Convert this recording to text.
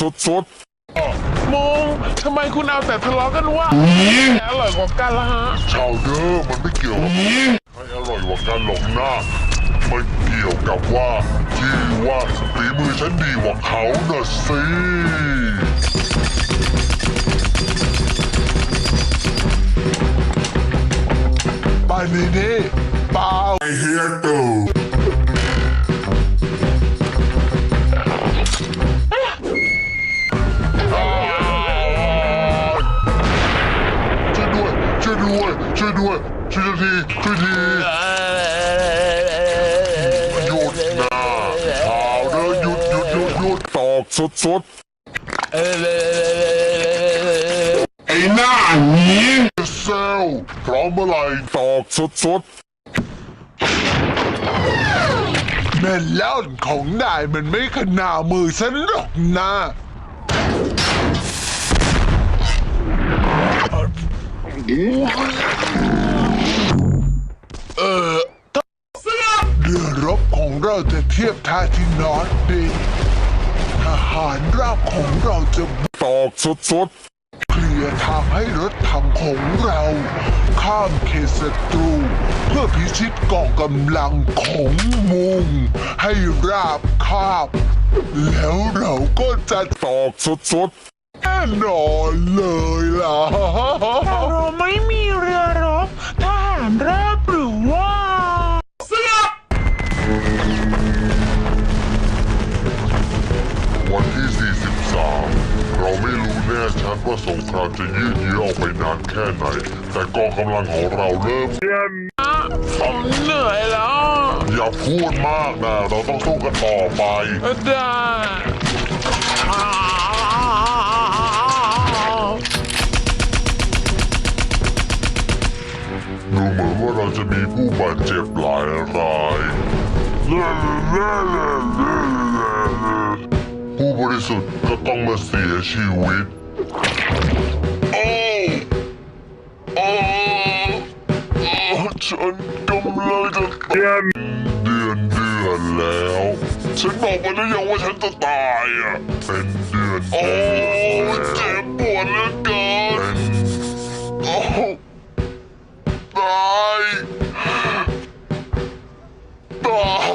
สุดมงทำไมคุณเอาแต่ทะเลาะกันวะแต่อร่อยกว่ากันละฮะๆชาวเดอร์มันไม่เกี่ยวกับให้อร่อยกว่ากันหรอกนะมันเกี่ยวกับว่าที่ว่าฝีมือฉันดีกว่าเขาน่ะสิปานีนี่เปล่าไอเฮียตู วยช่วยด้วยช่วยทีช่วยทีหยุดนะข่าวเด้อหยุดหยุดหยุดหยุดตอกสุดสุดไอ้หน้าหนีเซลพร้อมเมื่อไหร่ตอกสุดสุดแม่เล่นของนายมันไม่ขนามือฉันหรอกนะเเรือรบของเราจะเทียบท่าที่นอร์ดดีทหารราบของเราจะตอกสุดสุดเคลียร์ทางให้รถถังของเรา ข้ามเขตศัตรู เพื่อพิชิตกองกำลังของมุง ให้ราบคาบ แล้วเราก็จะตอกสุดสุดแน่นอนเลยล่ะ วันที่ 43 เราไม่รู้แน่ชัดว่าสงครามจะยืดเยื้อออกไปนานแค่ไหน แต่กองกำลังของเราเริ่มผมเหนื่อยแล้ว อย่าพูดมากนะ เราต้องสู้กันต่อไป ได้ดูเหมือนว่าเราจะมีผู้บาดเจ็บหลายราย ผู้บริสุทธิ์ก็ต้องมาเสียชีวิต โอ้โอ้ฉันกำลังจะเดือนเดือนเดือนแล้ว ฉันบอกมันหรืยังว่าฉันจะตายอะ เป็นเดือนโอ้เจ็บปวดเหลือเกินโอ้ตายตาย